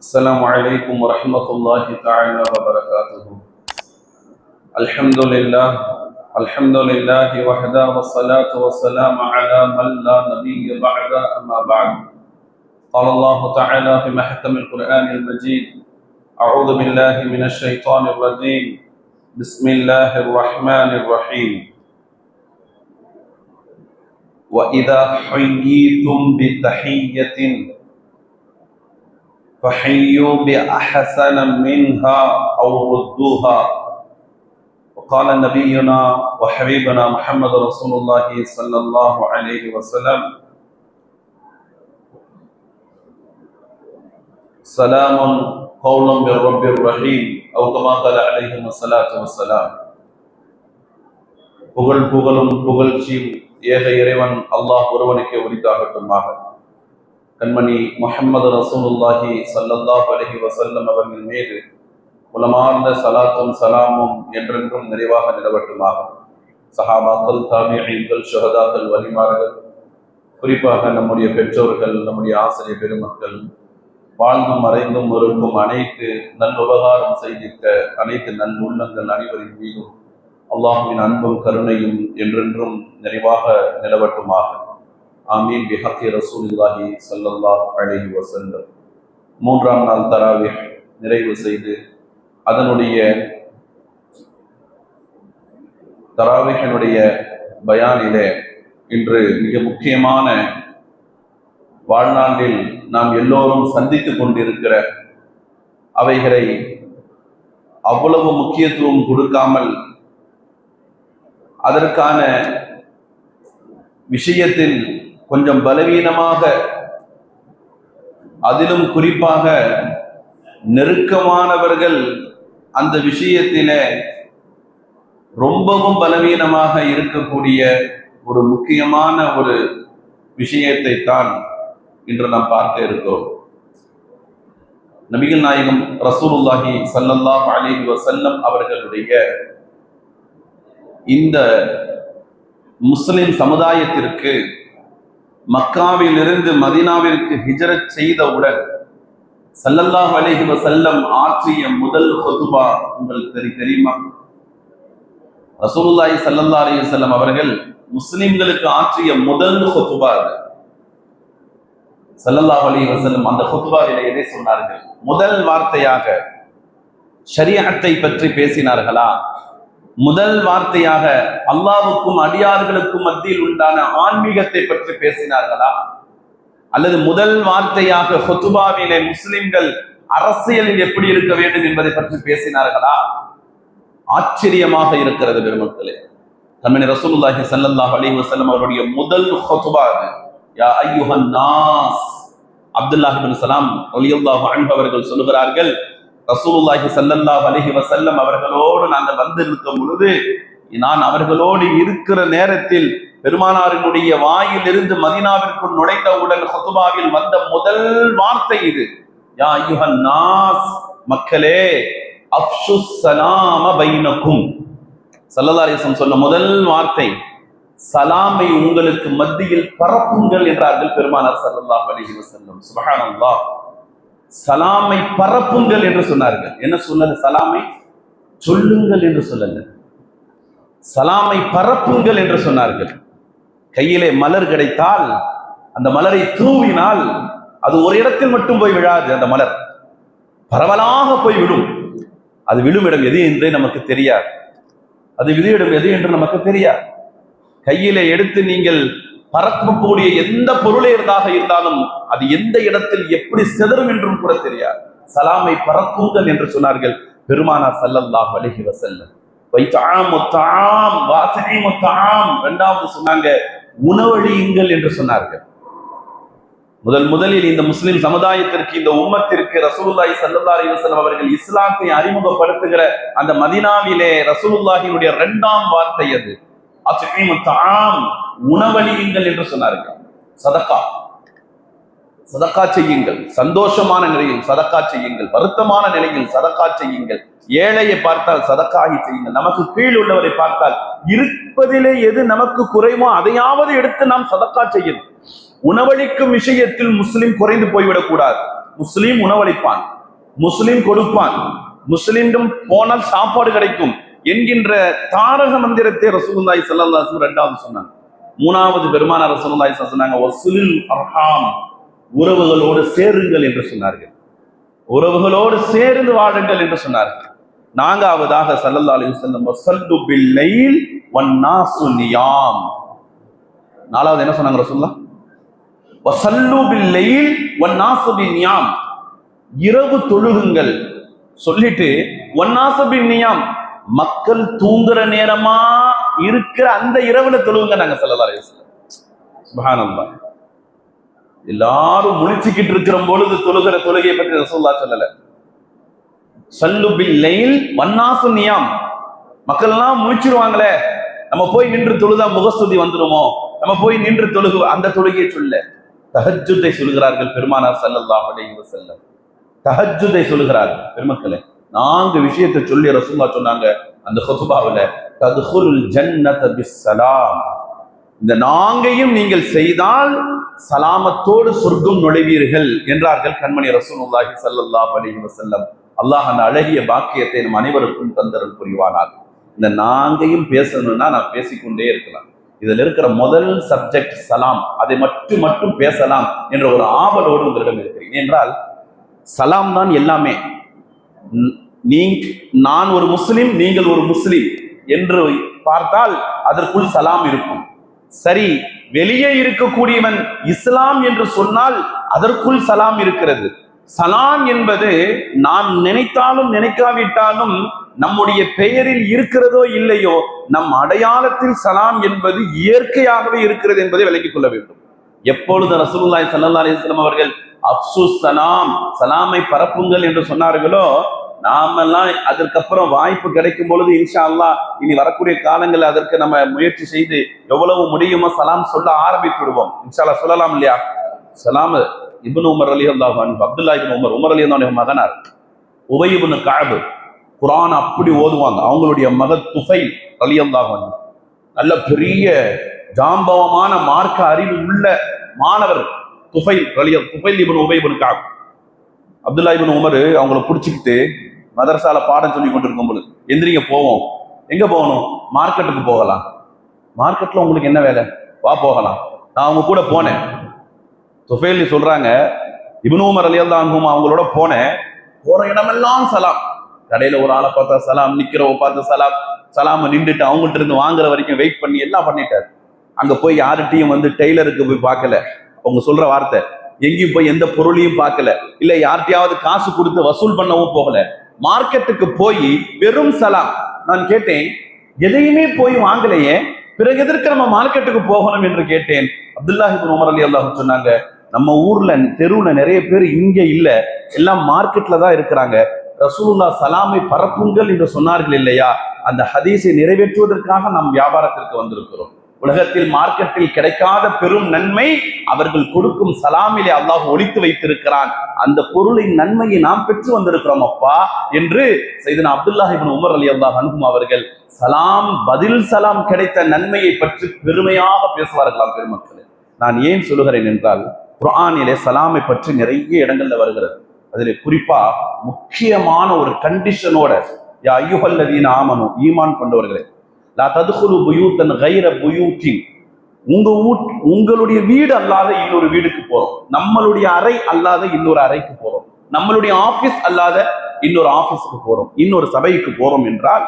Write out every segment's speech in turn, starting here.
السلام عليكم ورحمة الله تعالى وبركاته. الحمد لله الحمد لله وحده والصلاة والسلام على من لا نبي بعد أما بعد. قال الله تعالى في محكم القرآن المجيد أعوذ بالله من الشيطان الرجيم. بسم الله الرحمن الرحيم. وإذا حييتم بتحية فحيوا بأحسن منها أو ردوها وقال نبينا وحبيبنا محمد رسول الله صلى الله عليه وسلم سلام قول من رب الرحيم أو كما قال عليهم الصلاة والسلام புகழ் புகழும் புகழ்ச்சியும் ஏக இறைவன் அல்லாஹ் ஒருவனுக்கே உரித்தாகட்டுமாக கண்மணி முஹம்மது ரசூலுல்லாஹி சல்லல்லாஹ் அலஹி வசல்லம் அவர்கள் மீது உலமார்ந்த சலாத்தும் சலாமும் என்றென்றும் நிறைவாக நிலவட்டுமாக சஹாபாக்கள் தாபியீன்கள் சுகதாக்கள் வலிமார்கள் குறிப்பாக நம்முடைய பெற்றோர்கள் நம்முடைய ஆசிரியர் பெருமக்கள் வாழ்ந்தும் மறைந்தும் இருக்கும் அனைத்து நல்லுபகாரம் செய்திருக்க அனைத்து நல்லுள்ளங்கள் அனைவரின் மீதும் அல்லாஹுவின் அன்பும் கருணையும் என்றென்றும் நிறைவாக நிலவட்டுமாக ஆமீன். பிஹக்கி ரசூலுல்லாஹி ஸல்லல்லாஹு அலைஹி வஸல்லம். மூன்றாம் நாள் தராவிஹ் நிறைவு செய்து அதனுடைய தராவிகனுடைய பயானிலே இன்று மிக முக்கியமான வாழ்நாளில் நாம் எல்லோரும் சந்தித்துக் கொண்டிருக்கிற அவைகளை அவ்வளவு முக்கியத்துவம் கொடுக்காமல் அதற்கான விஷயத்தில் கொஞ்சம் பலவீனமாக அதிலும் குறிப்பாக நெருக்கமானவர்கள் அந்த விஷயத்தில ரொம்பவும் பலவீனமாக இருக்கக்கூடிய ஒரு முக்கியமான ஒரு விஷயத்தை தான் இன்று நாம் பார்க்க இருக்கிறோம். நபிகள் நாயகம் ரசூலுல்லாஹி ஸல்லல்லாஹு அலைஹி வசல்லம் அவர்களுடைய இந்த முஸ்லிம் சமுதாயத்திற்கு மக்காவிலிருந்து மதீனாவிற்கு ஹிஜரத் செய்தவுடன் சல்லல்லாஹ் அலஹி வசல்லம் ஆற்றிய முதல் ஹொதுபா உங்களுக்கு தெரி தெரியுமா? ரசூலுல்லாஹி சல்லல்லா அலைஹி வஸல்லம் அவர்கள் முஸ்லிம்களுக்கு ஆற்றிய முதல் ஹுதுபா அது. சல்லல்லாஹ் அலி வசல்லம் அந்த ஹுதுபாவிலே எதை சொன்னார்கள்? முதல் வார்த்தையாக ஷரியத்தை பற்றி பேசினார்களா? முதல் வார்த்தையாக அல்லாவுக்கும் அடியார்களுக்கும் மத்தியில் உண்டான ஆன்மீகத்தை பற்றி பேசினார்களா? அல்லது முதல் வார்த்தையாக ஹொத்துபாவிலே முஸ்லிம்கள் அரசியலில் எப்படி இருக்க வேண்டும் என்பதை பற்றி பேசினார்களா? ஆச்சரியமாக இருக்கிறது பெருமக்களே. தமிழ் ரசூலுல்லாஹி ஸல்லல்லாஹு அலைஹி வஸல்லம் அவருடைய முதல் ஹொத்துபா அது. யா ஐயுஹன் நாஸ். அப்துல்லாஹ் இப்னு சலாம் ரலியல்லாஹு அன்ஹு அவர்கள் சொல்லுகிறார்கள் ரசூலுல்லாஹி சல்லல்லா அலஹி வசல்லம் அவர்களோடு நாங்கள் வந்து இருக்கும் பொழுது நான் அவர்களோடு இருக்கிற நேரத்தில் பெருமானாரினுடைய வாயிலிருந்து மதீனாவிற்குள் நுழைந்தவுடன் ஹுத்பாவில் வந்த முதல் வார்த்தை இது. யா யுஹன் நாஸ் மக்களே அஃஷு சலாம பைனக்கும். சல்லதாரிசம் சொல்ல சொன்ன முதல் வார்த்தை சலாமை உங்களுக்கு மத்தியில் பரப்புங்கள் என்றார்கள் பெருமானார் சல்லல்லாஹு அலிஹி வசல்லம் சுபஹானல்லாஹ். சலாமை பரப்புங்கள் என்று சொன்னார்கள். என்ன சொன்னது சலாமை? சொல்லுங்கள் என்று சொல்லல சலாமை பரப்புங்கள் என்று சொன்னார்கள். கையிலே மலர் கிடைத்தால் அந்த மலரை தூவினால் அது ஒரு இடத்தில் மட்டும் போய் விழாது அந்த மலர். பரவலாக போய் விடும் அது விழும் இடம் எது என்றே நமக்கு தெரியாது. அது விழு எது என்று நமக்கு தெரியாது. கையிலே எடுத்து நீங்கள் பறக்கக்கூடிய எந்த பொருளே இருந்தாக இருந்தாலும் அது எந்த இடத்தில் எப்படி செதறும் என்றும் கூட தெரியாது. சலாமை பறக்குங்கள் என்று சொன்னார்கள் பெருமானார் சல்லல்லாஹ் அலைஹி வசல்ல இரண்டாவது சொன்னாங்க உணவழியுங்கள் என்று சொன்னார்கள். முதல் முதலில் இந்த முஸ்லிம் சமுதாயத்திற்கு இந்த உம்மத்திற்கு ரசூலுல்லாஹி ஸல்லல்லாஹு அலைஹி அவர்கள் இஸ்லாத்தை அறிமுகப்படுத்துகிற அந்த மதீனாவிலே ரசூலுல்லாஹினுடைய இரண்டாம் வார்த்தை அது. உணவழியுங்கள் என்று சொன்னார்கள். சதக்கா. சதக்கா செய்யுங்கள். சந்தோஷமான நிலையில் சதக்கா செய்யுங்கள். வருத்தமான நிலையில் சதக்கா செய்யுங்கள். ஏழையை பார்த்தால் சதக்காகி செய்யுங்கள். நமக்கு கீழ் உள்ளவரை பார்த்தால் இருப்பதிலே எது நமக்கு குறைமோ அதையாவது எடுத்து நாம் சதக்கா செய்யணும். உணவளிக்கும் விஷயத்தில் முஸ்லிம் குறைந்து போய்விடக் கூடாது. முஸ்லீம் உணவளிப்பான். முஸ்லீம் கொடுப்பான். முஸ்லிம் போனால் சாப்பாடு கிடைக்கும். என்கின்ற தாரக மந்திரத்தை ரசூலுல்லாஹி ஸல்லல்லாஹு அலைஹி வஸல்லம் சொன்னாங்க. மூணாவது பெருமானார் ரசூலுல்லாஹி சொன்னாங்க வசூலில் அர்ஹாம். உறவுகளோடு சேருங்கள் என்று சொன்னார்கள். உறவுகளோடு சேர்ந்து வாழுங்கள் என்று சொன்னார்கள். நான்காவதாக ஸல்லல்லாஹு அலைஹி வஸல்லம் வஸல்லு பில் லைல் வன்னாசு நியாம். நாலாவது என்ன சொன்னாங்க ரசூலுல்லாஹ்? வஸல்லு பில் லைல் வன்னாசு நியாம் இரவு தொழுகுங்கள். சொல்லிட்டு ஒன்னாசு நியாம் மக்கள் தூங்குற நேரமா இருக்கிற அந்த இரவுல தொழுவுங்க நாங்க ஸல்லல்லாஹு அலைஹி எல்லாரும் முழிச்சுக்கிட்டு இருக்கிற பொழுது தொழுகிற தொழுகையை பற்றி ரசூல்லா சொல்லல. சல்லு பில் லைல் வன்னாசு நியாம். மக்கள் எல்லாம் முழிச்சிருவாங்களே நம்ம போய் நின்று தொழுதா முகஸ்துதி வந்துருமோ? நம்ம போய் நின்று தொழுகு அந்த தொழுகையை சொல்ல. தஹஜ்ஜுத்தை சொல்கிறார்கள் பெருமானார் சல்லல்லா அலைஹி வஸல்லம். தஹஜுதை சொல்கிறார்கள் பெருமக்களே. நான்கு விஷயத்தை சொல்லி ரசூல்லா சொன்னாங்க. அந்த ஹுதுபாவுல ததுகுல் ஜன்னத சலாம் இந்த நாங்கையும் நீங்கள் செய்தால் சலாமத்தோடு சொர்க்கம் நுழைவீர்கள் என்றார்கள் கண்மணி ரசூலுல்லாஹி ஸல்லல்லாஹு அலைஹி வசல்லம் அல்லாஹ் அந்த அழகிய பாக்கியத்தை நம் அனைவருக்கும் தந்தரன் புரிவானார் இந்த நாங்கையும் பேசணும்னா நான் பேசிக்கொண்டே இருக்கலாம். இதில் இருக்கிற முதல் சப்ஜெக்ட் சலாம். அதை மட்டும் மட்டும் பேசலாம் என்ற ஒரு ஆவலோடு உங்களிடம் இருக்கிறேன். என்றால் சலாம் தான் எல்லாமே. நீ நான் ஒரு முஸ்லிம் நீங்கள் ஒரு முஸ்லிம் என்று பார்த்தால் அதற்குள் சலாம் இருக்கும். சரி வெளியே இருக்கக்கூடியவன் இஸ்லாம் என்று சொன்னால் அதற்குள் சலாம் இருக்கிறது. சலாம் என்பது நாம் நினைத்தாலும் நினைக்காவிட்டாலும் நம்முடைய பெயரில் இருக்கிறதோ இல்லையோ நம் அடையாளத்தில் சலாம் என்பது இயற்கையாகவே இருக்கிறது என்பதை விளங்கிக் கொள்ள வேண்டும். எப்பொழுது ரசூலுல்லாஹி சல்லா அலிஸ்லாம் அவர்கள் அப்சு சலாம் சலாமை பரப்புங்கள் என்று சொன்னார்களோ நாமெல்லாம் அதற்கப்புறம் வாய்ப்பு கிடைக்கும் பொழுது இன்ஷா இனி வரக்கூடிய காலங்கள் அதற்கு நம்ம முயற்சி செய்து எவ்வளவு முடியுமோ சலாம் சொல்ல ஆரம்பித்து விடுவோம். இன்ஷால்லா சொல்லலாம் இல்லையா? சலாம் Ibn Umar Ali Allah Abdullah Ibn Umar Umar Ali Allah மகனார் உபய் இப்னு குரான் அப்படி ஓதுவாங்க. அவங்களுடைய மக துஃபை அலி அல்லாஹன் நல்ல பெரிய ஜாம்பவமான மார்க்க அறிவு உள்ள மாணவர் Tufail ரலிய Tufail Ibn Ubay Ibn Abdullah Ibn Umar அவங்கள பிடிச்சிக்கிட்டு மதரசால பாடம் சொல்லி கொண்டிருக்கும் பொழுது எந்திரிங்க போவோம். எங்க போகணும்? மார்க்கெட்டுக்கு போகலாம். மார்க்கெட்ல உங்களுக்கு என்ன வேலை? வா போகலாம். நான் அவங்க கூட போனேன். துஃபைல் சொல்றாங்க இப்னு உமர் தான் அவங்களோட போனேன். போற இடமெல்லாம் சலாம். கடையில ஒரு ஆளை பார்த்தா சலாம் நிக்கிறவ பார்த்து சலாம் சலாம நின்றுட்டு அவங்கள்ட்ட இருந்து வாங்குற வரைக்கும் வெயிட் பண்ணி எல்லாம் பண்ணிட்டாரு. அங்க போய் யார்கிட்டையும் வந்து டெய்லருக்கு போய் பார்க்கல. அவங்க சொல்ற வார்த்தை எங்கேயும் போய் எந்த பொருளையும் பார்க்கல. இல்ல யார்கிட்டயாவது காசு கொடுத்து வசூல் பண்ணவும் போகல. மார்க்கெட்டுக்கு போய் வெறும் சலாம் நான் கேட்டேன் எதையுமே போய் வாங்கலையே பிறகு எதற்கு நம்ம மார்க்கெட்டுக்கு போகணும்? என்று கேட்டேன். அப்துல்லாஹி உமர் அலி அல்லாஹ் சொன்னாங்க நம்ம ஊர்ல தெருவுல நிறைய பேர் இங்க இல்ல எல்லாம் மார்க்கெட்ல தான் இருக்கிறாங்க. ரசூலுல்லா சலாமை பரப்புங்கள் என்று சொன்னார்கள் இல்லையா? அந்த ஹதீஸை நிறைவேற்றுவதற்காக நாம் வியாபாரத்திற்கு வந்திருக்கிறோம். உலகத்தில் மார்க்கெட்டில் கிடைக்காத பெரும் நன்மை அவர்கள் கொடுக்கும் சலாமிலே அல்லாஹ் ஒழித்து வைத்திருக்கிறான். அந்த பொருளின் நன்மையை நாம் பெற்று வந்திருக்கிறோம் அப்பா என்று செய்தன அப்துல்லாஹ் உமர் அலி அல்லாஹ் அனுகும் அவர்கள் சலாம் பதில் சலாம் கிடைத்த நன்மையை பற்றி பெருமையாக பேசுவார்களாம் பெருமக்களே. நான் ஏன் சொல்லுகிறேன் என்றால் குரானிலே சலாமை பற்றி நிறைய இடங்கள்ல வருகிறது. அதில் குறிப்பா முக்கியமான ஒரு கண்டிஷனோட யா ஐயுஹல்லதீன ஆமனும் ஈமான் கொண்டவர்களே லா ததுகுலு புயூத்தன் கைர புயூத்தின் உங்க வீட் உங்களுடைய வீடு அல்லாத இன்னொரு வீடுக்கு போறோம். நம்மளுடைய அறை அல்லாத இன்னொரு அறைக்கு போறோம். நம்மளுடைய ஆபீஸ் அல்லாத இன்னொரு ஆபீஸ்க்கு போறோம். இன்னொரு சபைக்கு போறோம் என்றால்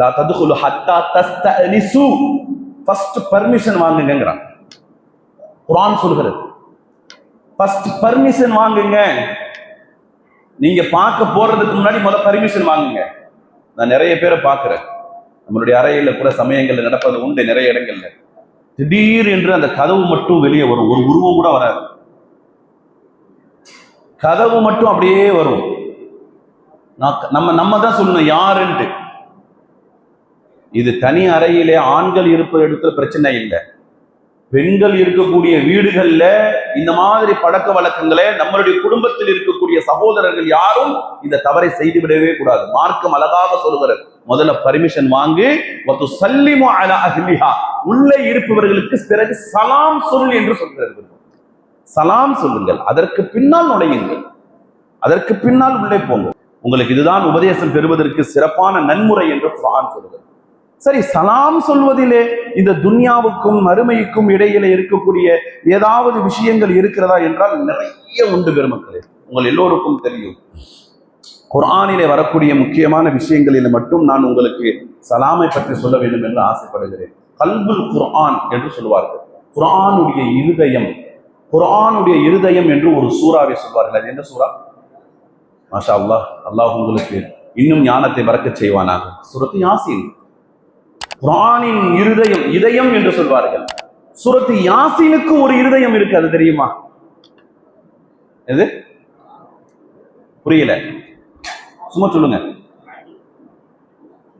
லா ததுகுலு ஹத்தா தஸ்தனிசு ஃபர்ஸ்ட் பர்மிஷன் வாங்குங்கிறான் குரான் சொல்கிறது. ஃபர்ஸ்ட் பர்மிஷன் வாங்குங்க. நீங்க பார்க்க போறதுக்கு முன்னாடி முதல்ல பர்மிஷன் வாங்குங்க. நான் நிறைய பேரை பார்க்குறேன். நம்மளுடைய அறையில கூட சமயங்கள்ல நடப்பது உண்டு நிறைய இடங்கள்ல. திடீர் என்று அந்த கதவு மட்டும் வெளியே வரும். ஒரு உருவம் கூட வராது. கதவு மட்டும் அப்படியே வரும். நம்ம நம்ம தான் சொல்லணும் யாருன்ட்டு. இது தனி அறையிலே ஆண்கள் இருப்ப இடத்துல பிரச்சனை இல்லை. பெண்கள் இருக்கக்கூடிய வீடுகள்ல இந்த மாதிரி பழக்க வழக்கங்களை நம்மளுடைய குடும்பத்தில் இருக்கக்கூடிய சகோதரர்கள் யாரும் இந்த தவறை செய்து விடவே கூடாது. மார்க்கம் அழகாக சொல்கிறது. முதல்ல பர்மிஷன் வாங்கி ஒத்து அலா அஹ்லிஹா. உள்ளே இருப்பவர்களுக்கு பிறகு சலாம் சொல் என்று சொல்கிறார்கள் சலாம் சொல்லுங்கள். அதற்கு பின்னால் நுழையுங்கள். அதற்கு பின்னால் உள்ளே போங்க உங்களுக்கு இதுதான் உபதேசம் பெறுவதற்கு சிறப்பான நன்முறை என்று குர்ஆன் சொல்லுங்கள் சரி சலாம் சொல்வதிலே இந்த துன்யாவுக்கும் மறுமைக்கும் இடையில இருக்கக்கூடிய ஏதாவது விஷயங்கள் இருக்கிறதா என்றால் நிறைய உண்டு பெருமக்களே. உங்கள் எல்லோருக்கும் தெரியும். குர்ஆனிலே வரக்கூடிய முக்கியமான விஷயங்களில் மட்டும் நான் உங்களுக்கு சலாமை பற்றி சொல்ல வேண்டும் என்று ஆசைப்படுகிறேன். கல்புல் குர்ஆன் என்று சொல்வார்கள். குர்ஆனுடைய இருதயம் குர்ஆனுடைய இருதயம் என்று ஒரு சூறாவை சொல்வார்கள். அது எந்த சூறா? மாஷா அல்லாஹ் அல்லாஹ் உங்களுக்கு இன்னும் ஞானத்தை மறக்கச் செய்வானாக. சுரத்து யாசின். குரானின் இருதயம் இதயம் என்று சொல்வார்கள். சுரத்து யாசினுக்கு ஒரு இருதயம் இருக்கு அது தெரியுமா? எது? புரியல. சும்மா சொல்லுங்க.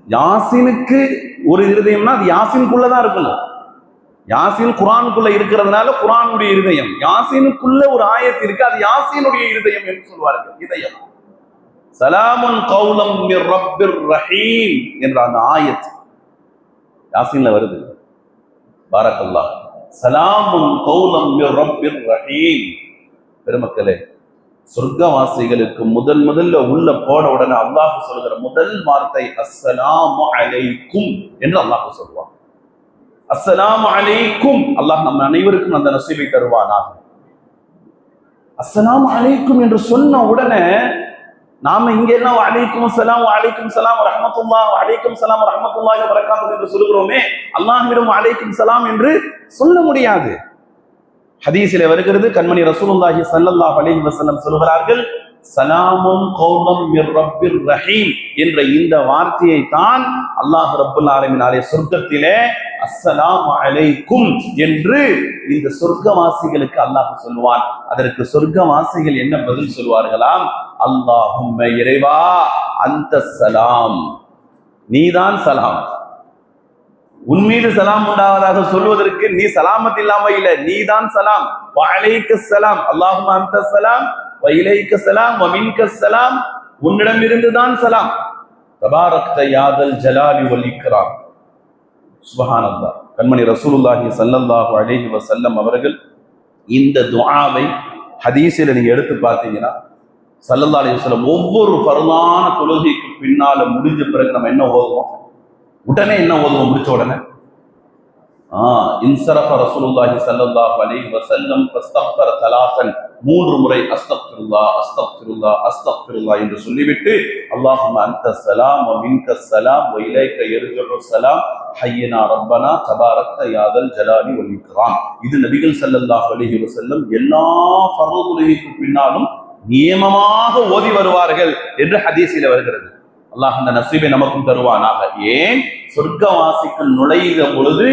யாசினுக்கு ஒரு இருதயம்னா அது யாசினுக்குள்ளதான் இருக்கணும். யாசின் குரானுக்குள்ள இருக்கிறதுனால குரானுடைய இருதயம். யாசினுக்குள்ள ஒரு ஆயத்து இருக்கு அது யாசினுடைய இருதயம் என்று சொல்வார்கள். இதயம். சலாமுன் கௌலம் ரப்பிர் ரஹீம் என்ற அந்த ஆயத்து. யாசின்ல வருது. பாரக்கல்லா சலாமுன் கௌலம் ரப்பிர் ரஹீம் பெருமக்களே சொர்க்கவாசிகளுக்கு முதல் முதல்ல உள்ள போன உடனே அல்லாஹ் சொல்கிற முதல் வார்த்தை அஸ்ஸலாம் அலைக்கும் என்று அல்லாஹ் சொல்லுவான். அஸ்ஸலாம் அலைக்கும் அல்லாஹ் நம்ம அனைவருக்கும் அந்த நசீபை தருவானாக. அஸ்ஸலாம் அலைக்கும் என்று சொன்ன உடனே நாம இங்க என்ன அலைக்கும் சலாம் அலைக்கும் சலாம் ரஹமத்துல்லா அலைக்கும் சலாம் ரஹமத்துல்லா வரகாத்து என்று சொல்கிறோமே அல்லாஹ்விடம் அலைக்கும் சலாம் என்று சொல்ல முடியாது. ஹதீஸில் வருகிறது கண்மணி ரசூலுல்லாஹி சல்லல்லாஹ் அலைஹி வஸல்லம் சொல்கிறார்கள் சலாமும் கௌலம் மிர் ரப்பிர் ரஹீம் என்ற இந்த வார்த்தையை தான் அல்லாஹ் ரப்புல் ஆலமினாலே சொர்க்கத்திலே அஸ்ஸலாம் அலைக்கும் என்று இந்த சொர்க்கவாசிகளுக்கு அல்லாஹ் சொல்லுவான். அதற்கு சொர்க்கவாசிகள் என்ன பதில் சொல்வார்களாம் அல்லாஹும் இறைவா அந்த சலாம். நீதான் சலாம். உன் மீது சலாம் உண்டாவதாக சொல்வதற்கு நீ சலாமத் இல்லாம இல்ல. நீதான் சலாம். வலைக்க சலாம். அல்லாஹும் அந்த சலாம். வைலைக்க சலாம். வமின்க சலாம். உன்னிடம் இருந்துதான் சலாம். தபாரக்த யாதல் ஜலாலி வல் சுபஹானந்தா கண்மணி ரசூலுல்லாஹி சல்லல்லாஹு அலைஹி வசல்லம் அவர்கள் இந்த துஆவை ஹதீஸில் நீங்க எடுத்து பார்த்தீங்கன்னா சல்லல்லா அலி வஸல்லம் ஒவ்வொரு பரலான தொழுகைக்கு பின்னால முடிஞ்ச பிறகு நம்ம என்ன ஓதுவோம்? உடனே என்ன ஓதுவோம் முடிச்ச உடனே? ஆஹ் இன்சரஃப ரசூலுல்லாஹி ஸல்லல்லாஹு அலைஹி வஸல்லம் ஃபஸ்தக்ஃபர தலாசன் மூன்று முறை அஸ்தக்ஃபிருல்லா அஸ்தக்ஃபிருல்லா அஸ்தக்ஃபிருல்லா என்று சொல்லிவிட்டு அல்லாஹும்ம அன்த ஸலாம் வ மின்க ஸலாம் வ இலைக யர்ஜுஉ ஸலாம் ஹய்யனா ரப்பனா தபாரக்த யாதல் ஜலாலி வல் இக்ராம். இது நபிகள் ஸல்லல்லாஹு அலைஹி வஸல்லம் எல்லா ஃபர்து தொழுகைக்கு பின்னாலும் நியமமாக ஓதி வருவார்கள் என்று ஹதீஸில் வருகிறது. அல்லாஹ் அந்த நசீபை நமக்கும் தருவானாக. ஏன்? சொர்க்கவாசிக்குள் நுழைகிற பொழுது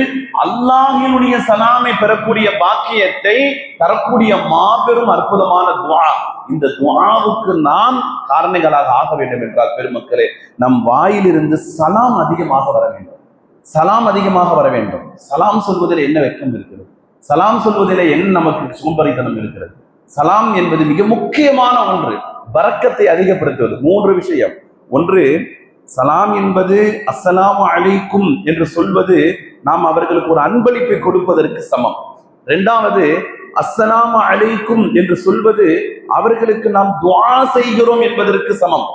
அல்லாஹினுடைய சலாமை பெறக்கூடிய பாக்கியத்தை தரக்கூடிய மாபெரும் அற்புதமான துவா. இந்த துவாவுக்கு நாம் காரணிகளாக ஆக வேண்டும் என்றால் பெருமக்களே நம் வாயிலிருந்து சலாம் அதிகமாக வர வேண்டும். சலாம் அதிகமாக வர வேண்டும். சலாம் சொல்வதில் என்ன வெக்கம் இருக்கிறது? சலாம் சொல்வதில் என்ன நமக்கு சோம்பரித்தனம் இருக்கிறது? சலாம் என்பது மிக முக்கியமான ஒன்று. பறக்கத்தை அதிகப்படுத்துவது மூன்று விஷயம். ஒன்று சலாம் என்பது அஸ்ஸலாம் அலைக்கும் என்று சொல்வது நாம் அவர்களுக்கு ஒரு அன்பளிப்பை கொடுப்பதற்கு சமம். இரண்டாவது அஸ்ஸலாம் அலைக்கும் என்று சொல்வது அவர்களுக்கு நாம் துவா செய்கிறோம் என்பதற்கு சமம்.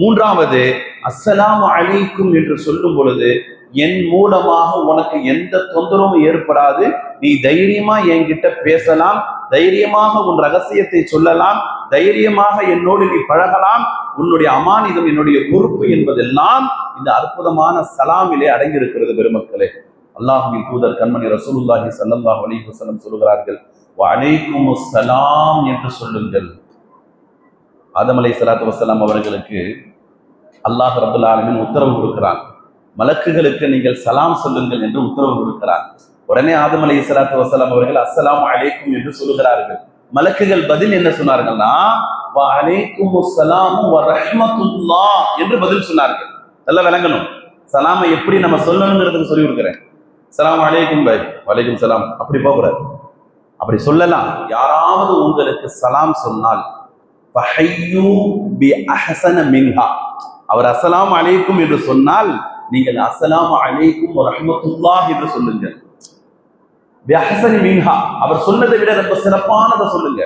மூன்றாவது அஸ்ஸலாம் அலைக்கும் என்று சொல்லும் பொழுது என் மூலமாக உனக்கு எந்த தொந்தரவும் ஏற்படாது. நீ தைரியமா என்கிட்ட பேசலாம். தைரியமாக உன் ரகசியத்தை சொல்லலாம். தைரியமாக என்னோடு நீ பழகலாம். உன்னுடைய அமானிதம் என்னுடைய பொறுப்பு என்பதெல்லாம் இந்த அற்புதமான சலாமிலே அடங்கியிருக்கிறது பெருமக்களே. அல்லாஹுவின் தூதர் கண்மணி ரசூலுல்லாஹி சல்லாஹ் அலிஹசலம் சொல்கிறார்கள் வலைக்கும் சலாம் என்று சொல்லுங்கள். ஆதம் அலை சலாத்து வசலாம் அவர்களுக்கு அல்லாஹ் ரபுல் ஆலமின் உத்தரவு கொடுக்கிறான். மலக்குகளுக்கு நீங்கள் சலாம் சொல்லுங்கள் என்று உத்தரவு கொடுக்கிறார். உடனே ஆதம் அலி சலாத்து வசலாம் அவர்கள் அஸ்லாம் அலைக்கும் என்று சொல்லுகிறார்கள். மலக்குகள் பதில் என்ன சொன்னார்கள்னா அலைக்கும் சலாமு ரஹ்மத்துல்லா என்று பதில் சொன்னார்கள். நல்லா விளங்கணும். சலாமை எப்படி நம்ம சொல்லணுங்கிறது சொல்லி கொடுக்குறேன். சலாம் அலைக்கும் பை வலைக்கும் சலாம். அப்படி போகக்கூடாது அப்படி சொல்லலாம். யாராவது உங்களுக்கு சலாம் சொன்னால் பி அஹசன மின்ஹா அவர் அசலாம் அலைக்கும் என்று சொன்னால் நீங்கள் அஸ்ஸலாமு அலைக்கும் ரஹமத்துல்லாஹ் என்று சொல்லுங்கள். மீன்ஹா அவர் சொன்னதை விட ரொம்ப சிறப்பானதை சொல்லுங்க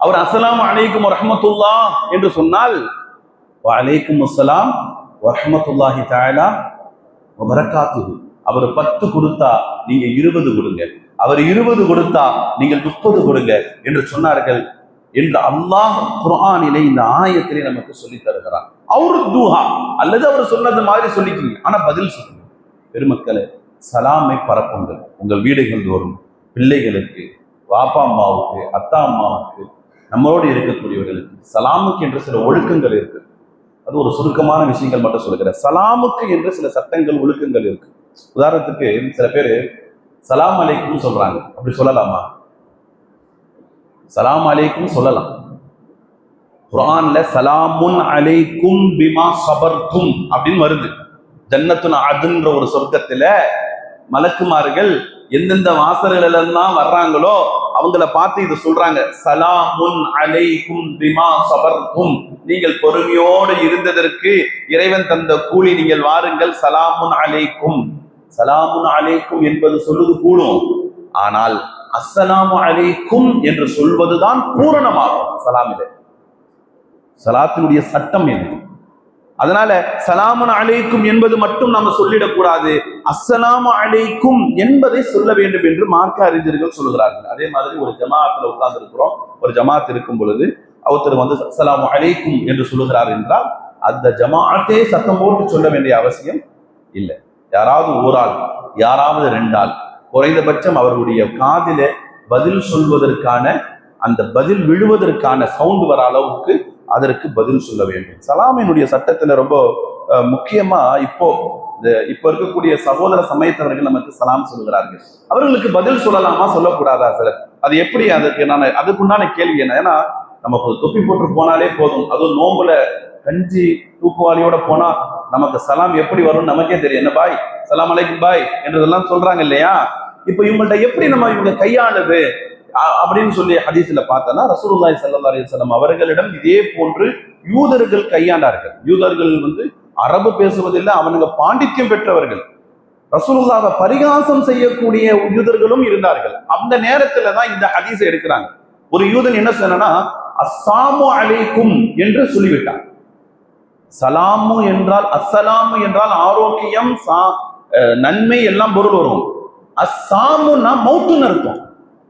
அவர் அசலாம் அலைக்கும் ரஹமத்துல்லா என்று சொன்னால் அலைக்கும் அஸ்ஸலாம் வரஹமத்துல்லாஹி தாயலா வரக்காத்து அவர் பத்து கொடுத்தா நீங்க இருபது கொடுங்க. அவர் இருபது கொடுத்தா நீங்கள் முப்பது கொடுங்க என்று சொன்னார்கள். என்று அல்லாஹ் குரானிலே இந்த ஆயத்திலே நமக்கு சொல்லி தருகிறார் அவரு தூஹா அல்லது அவர் சொன்னது மாதிரி சொல்லிக்கிறீங்க ஆனா பதில் சொல்லுங்க. பெருமக்களே சலாமை பரப்புங்கள். உங்கள் வீடுகள் தோறும் பிள்ளைகளுக்கு பாப்பா அம்மாவுக்கு அத்தா அம்மாவுக்கு நம்மளோடு இருக்கக்கூடியவர்களுக்கு சலாமுக்கு என்று சில ஒழுக்கங்கள் இருக்கு. அது ஒரு சுருக்கமான விஷயங்கள் மட்டும் சொல்லுகிறேன். சலாமுக்கு என்று சில சட்டங்கள் ஒழுக்கங்கள் இருக்கு. உதாரணத்துக்கு சில பேர் சலாம் அலைக்கும் சொல்றாங்க. அப்படி சொல்லலாமா? சலாம் அலைக்கும் சொல்லலாம். குரான்ல சலாமுன் அலைக்கும் பிமா சபர்தும் அப்படின்னு வருது. ஜன்னத்துன் அதுன்ற ஒரு சொர்க்கத்துல மலக்குமார்கள் எந்தெந்த வாசல்கள் எல்லாம் வர்றாங்களோ அவங்கள பார்த்து இது சொல்றாங்க. சலாமுன் அலைக்கும் பிமா சபர்க்கும் நீங்கள் பொறுமையோடு இருந்ததற்கு இறைவன் தந்த கூலி நீங்கள் வாருங்கள். சலாமுன் அலைக்கும் சலாமுன் அலைக்கும் என்பது சொல்லுது கூடும். ஆனால் அஸ்ஸலாமு அலைக்கும் என்று சொல்வதுதான் பூரணமாகும் சலாமிலே. சலாத்தினுடைய சட்டம் என்ன? அதனால சலாமுன் அழைக்கும் என்பது மட்டும் நம்ம சொல்லிடக்கூடாது. அஸ்ஸலாமு அழைக்கும் என்பதை சொல்ல வேண்டும் என்று மார்க்க அறிஞர்கள் சொல்கிறார்கள் அதே மாதிரி ஒரு ஜமாத்துல உட்கார்ந்து இருக்கிறோம் ஒரு ஜமாத் இருக்கும் பொழுது ஒருத்தர் வந்து அஸ்ஸலாமு அழைக்கும் என்று சொல்லுகிறார் என்றால் அந்த ஜமாத்தே சத்தம் போட்டு சொல்ல வேண்டிய அவசியம் இல்லை. யாராவது ஓராள் யாராவது ரெண்டாள் குறைந்தபட்சம் அவர்களுடைய காதில பதில் சொல்வதற்கான அந்த பதில் விழுவதற்கான சவுண்ட் வர அளவுக்கு அதற்கு பதில் சொல்ல வேண்டும். சலாமினுடைய சட்டத்துல ரொம்ப முக்கியமா இப்போ இந்த இப்போ இருக்கக்கூடிய சகோதர சமயத்தவர்கள் நமக்கு சலாம் சொல்கிறார்கள் அவர்களுக்கு பதில் சொல்லலாமா சொல்லக்கூடாதா சார் அது எப்படி அதுக்கு நான் அதுக்குண்டான கேள்வி என்ன? ஏன்னா நமக்கு தொப்பி போட்டு போனாலே போதும். அதுவும் நோம்புல கஞ்சி தூக்குவாளியோட போனா நமக்கு சலாம் எப்படி வரும்னு நமக்கே தெரியும். என்ன பாய்? சலாம் அலைக்கும் பாய் என்றதெல்லாம் சொல்றாங்க இல்லையா? இப்ப இவங்கள்ட்ட எப்படி நம்ம இவங்க கையாளுது அப்படின்னு சொல்லி ஹதீஸ்ல பார்த்தோன்னா ரசூலுல்லாஹி சல்லா அலைஹி அவர்களிடம் இதே போன்று யூதர்கள் கையாண்டார்கள். யூதர்கள் வந்து அரபு பேசுவதில்லை அவனுங்க பாண்டித்யம் பெற்றவர்கள். ரசூலுல்லாவை பரிகாசம் செய்யக்கூடிய யூதர்களும் இருந்தார்கள். அந்த நேரத்துல தான் இந்த ஹதீஸை எடுக்கிறாங்க. ஒரு யூதன் என்ன சொன்னா அஸ்ஸாமு அலைக்கும் என்று சொல்லிவிட்டான். சலாமு என்றால் அஸ்ஸலாமு என்றால் ஆரோக்கியம் சா- அஹ் நன்மை எல்லாம் பொருள் வரும். அஸ்ஸாமுன்னா மௌத்துன்னு இருக்கும்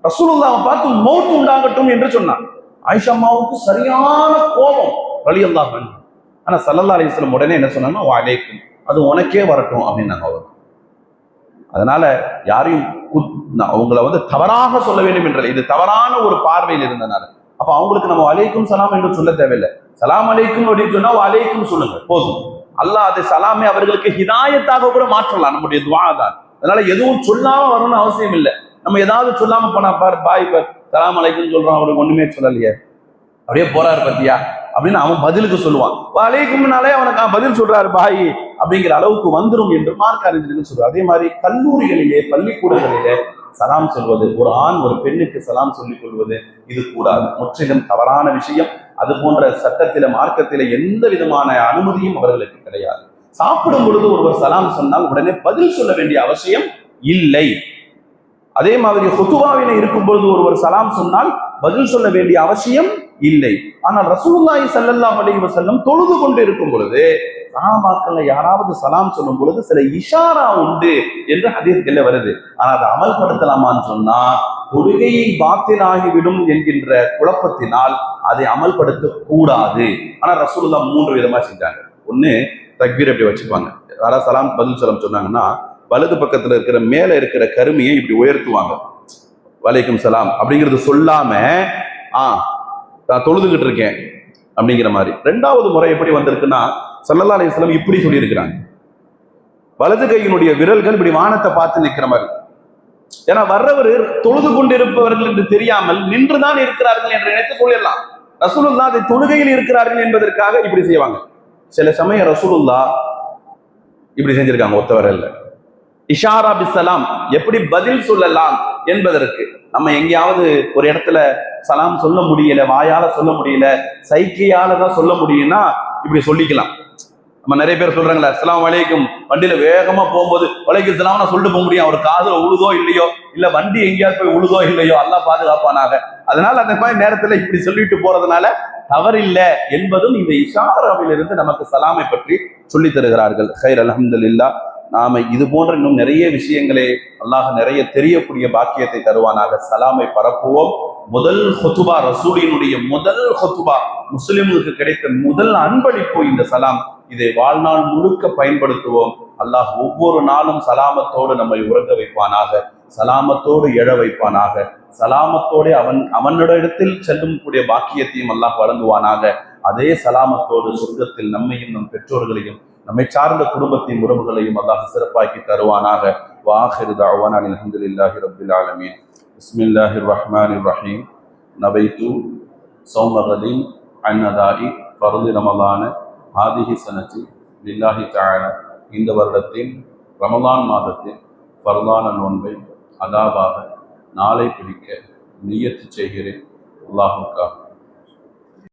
ரசூலுல்லாவை பார்த்து மௌத்து உண்டாகட்டும் என்று சொன்னான். ஆயிஷம்மாவுக்கு சரியான கோபம் வழி அல்லாஹ் ஆனா சல்லல்லா அலிஸ்லம் உடனே என்ன சொன்னாங்கன்னா வாலேக்கும் அது உனக்கே வரட்டும் அப்படின்னாங்க அவர் அதனால யாரையும் நான் அவங்கள வந்து தவறாக சொல்ல வேண்டும் என்ற இது தவறான ஒரு பார்வையில் இருந்தனால. அப்ப அவங்களுக்கு நம்ம அலைக்கும் சலாம் என்று சொல்ல தேவையில்லை. சலாம் அலைக்கும் அப்படின்னு சொன்னா அலைக்கும் சொல்லுங்க போதும். அல்லாஹ் அது சலாமே அவர்களுக்கு ஹிதாயத்தாக கூட மாற்றலாம் நம்முடைய துவா தான் அதனால எதுவும் சொல்லாம வரணும்னு அவசியம் இல்லை. நம்ம ஏதாவது சொல்லாம போனா பார் பாய் பார் சலாம் அலைக்கும் சொல்றான் அவருக்கு ஒண்ணுமே சொல்லலையே. அப்படியே போறாரு பத்தியா? அப்படின்னு அவன் பதிலுக்கு சொல்லுவான். அலைக்கும்னாலே அவனுக்கு பதில் சொல்றாரு பாய் அப்படிங்கிற அளவுக்கு வந்துடும் என்று மார்க் அறிஞர்கள் சொல்றாரு அதே மாதிரி கல்லூரிகளிலே பள்ளிக்கூடங்களிலே சலாம் சொல்வது ஒரு ஆண் ஒரு பெண்ணுக்கு சலாம் சொல்லிக் கொள்வது இது கூடாது. முற்றிலும் தவறான விஷயம். அது போன்ற சட்டத்தில மார்க்கத்தில எந்த விதமான அனுமதியும் அவர்களுக்கு கிடையாது. சாப்பிடும் பொழுது ஒருவர் சலாம் சொன்னால் உடனே பதில் சொல்ல வேண்டிய அவசியம் இல்லை. அதே மாதிரி ஹுத்துவாவில இருக்கும் பொழுது ஒருவர் சலாம் சொன்னால் பதில் சொல்ல வேண்டிய அவசியம் இல்லை. ஆனால் ரசூல்லாய் ஸல்லல்லாஹு அலைஹி செல்லம் தொழுது கொண்டு இருக்கும் பொழுது சஹாபாக்கள்ல யாராவது சலாம் சொல்லும் பொழுது சில இஷாரா உண்டு என்று ஹதீஸ்கள்ல வருது. ஆனா அதை அமல்படுத்தலாமான்னு சொன்னா தொழுகையை பாத்திலாகிவிடும் என்கின்ற குழப்பத்தினால் அதை அமல்படுத்த கூடாது ஆனா ரசூல்லா மூன்று விதமா செஞ்சாங்க. ஒண்ணு தக்பீர் அப்படி வச்சுப்பாங்க யாராவது சலாம் பதில் சலாம் சொன்னாங்கன்னா வலது பக்கத்துல இருக்கிற மேல இருக்கிற கருமையை இப்படி உயர்த்துவாங்க. வலைக்கும் சலாம் அப்படிங்கிறது சொல்லாம ஆ நான் தொழுதுகிட்டு இருக்கேன் அப்படிங்கிற மாதிரி. ரெண்டாவது முறை எப்படி வந்திருக்குன்னா சல்லல்லா அலைஹிஸ்ஸலாம் இப்படி சொல்லியிருக்கிறாங்க. வலது கையினுடைய விரல்கள் இப்படி வானத்தை பார்த்து நிற்கிற மாதிரி. ஏன்னா வர்றவர் தொழுது கொண்டிருப்பவர்கள் என்று தெரியாமல் நின்றுதான் இருக்கிறார்கள் என்று நினைத்து சொல்லிடலாம் ரசூலுல்லா அதை தொழுகையில் இருக்கிறார்கள் என்பதற்காக இப்படி செய்வாங்க. சில சமயம் ரசூலுல்லா இப்படி செஞ்சிருக்காங்க ஒத்த இல்லை இஷாரா பிசலாம் எப்படி பதில் சொல்லலாம் என்பதற்கு நம்ம எங்கேயாவது ஒரு இடத்துல சலாம் சொல்ல முடியல வாயால சொல்ல முடியல சைக்கியால தான் சொல்ல முடியும்னா இப்படி சொல்லிக்கலாம். நம்ம நிறைய பேர் சொல்றாங்களே அஸ்லாம் வலைக்கும் வண்டியில வேகமா போகும்போது வலைக்கும் நான் சொல்லிட்டு போக முடியும். அவர் காதுல உழுதோ இல்லையோ இல்ல வண்டி எங்கேயாவது போய் உழுதோ இல்லையோ அல்லா பாதுகாப்பானாக. அதனால அந்த மாதிரி நேரத்துல இப்படி சொல்லிட்டு போறதுனால தவறில்லை என்பதும் இந்த இஷாராவிலிருந்து நமக்கு சலாமை பற்றி சொல்லி தருகிறார்கள். ஹைர் அலமதுல்லா நாம இது போன்ற இன்னும் நிறைய விஷயங்களே அல்லாஹ் நிறைய தெரியக்கூடிய பாக்கியத்தை தருவானாக. சலாமை பரப்புவோம். முதல் ஹொத்துபா ரசூலினுடைய முதல் ஹொத்துபா முஸ்லிம்களுக்கு கிடைத்த முதல் அன்பளிப்பு இந்த சலாம். இதை வாழ்நாள் முழுக்க பயன்படுத்துவோம். அல்லாஹ் ஒவ்வொரு நாளும் சலாமத்தோடு நம்மை உறங்க வைப்பானாக. சலாமத்தோடு எழ வைப்பானாக. சலாமத்தோடு அவன் அவனிடத்தில் செல்லும் கூடிய பாக்கியத்தையும் அல்லாஹ் வழங்குவானாக. அதே சலாமத்தோடு சொர்க்கத்தில் நம்மையும் நம் பெற்றோர்களையும் நம்மை சார்ந்த குடும்பத்தின் உறவுகளையும் அல்லாஹ் சிறப்பாக்கி தருவானாக. வாஹிரு தாவான் அல்ஹம்துலில்லாஹி ரபுல் ஆலமீன். பிஸ்மில்லாஹிர் ரஹ்மானிர் ரஹீம் நபைத்து சௌமகதி அன்னதாயி பருதி ரமலான ஆதிஹி சனச்சி லில்லாஹி தஆலா. இந்த வருடத்தின் ரமலான் மாதத்தின் பரதான நோன்பை அதாவாக நாளை பிடிக்க நியத்து செய்கிறேன். அல்லாஹுக்காக.